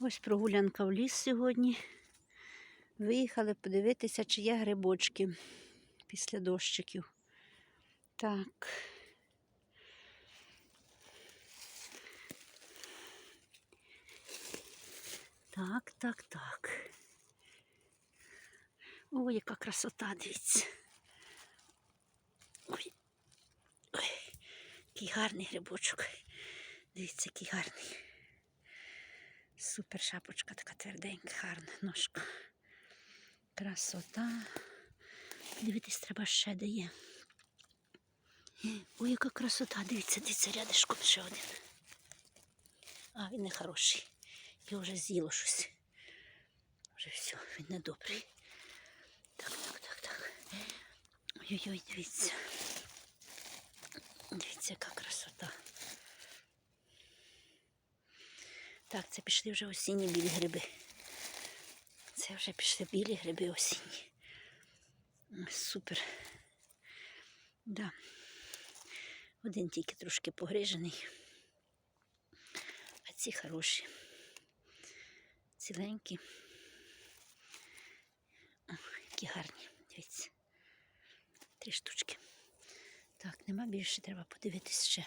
Ось прогулянка в ліс сьогодні. Виїхали подивитися, чи є грибочки після дощиків. Так. Так, так, так. О, яка красота, дивіться. Ой. Ой, який гарний грибочок. Дивіться, який гарний. Супер шапочка така тверденька, гарна ножка. Красота. Дивитись, треба ще де є. Ой, яка красота, дивіться, дивіться, рядишком ще один. А, він не хороший. Його вже з'їло щось. Вже все, він не добрий. Так, так, так, так. Ой-ой-ой, дивіться. Дивіться, яка красота. Так, це пішли вже осінні білі гриби. Це вже пішли білі гриби осінні. Супер. Да. Один тільки трошки погрижений. А ці хороші. Ціленькі. О, які гарні. Дивіться. Три штучки. Так, нема більше, треба подивитись ще.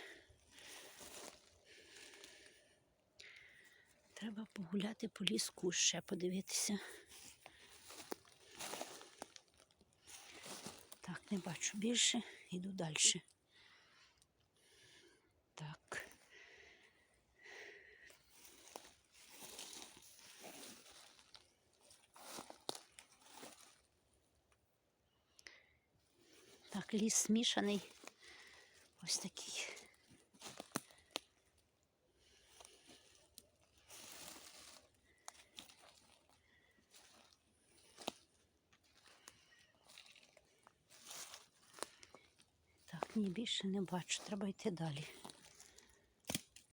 Треба погуляти по ліску ще подивитися. Так, не бачу більше, йду далі. Так. Так, ліс змішаний. Ось такий. Так, ні, більше не бачу, треба йти далі.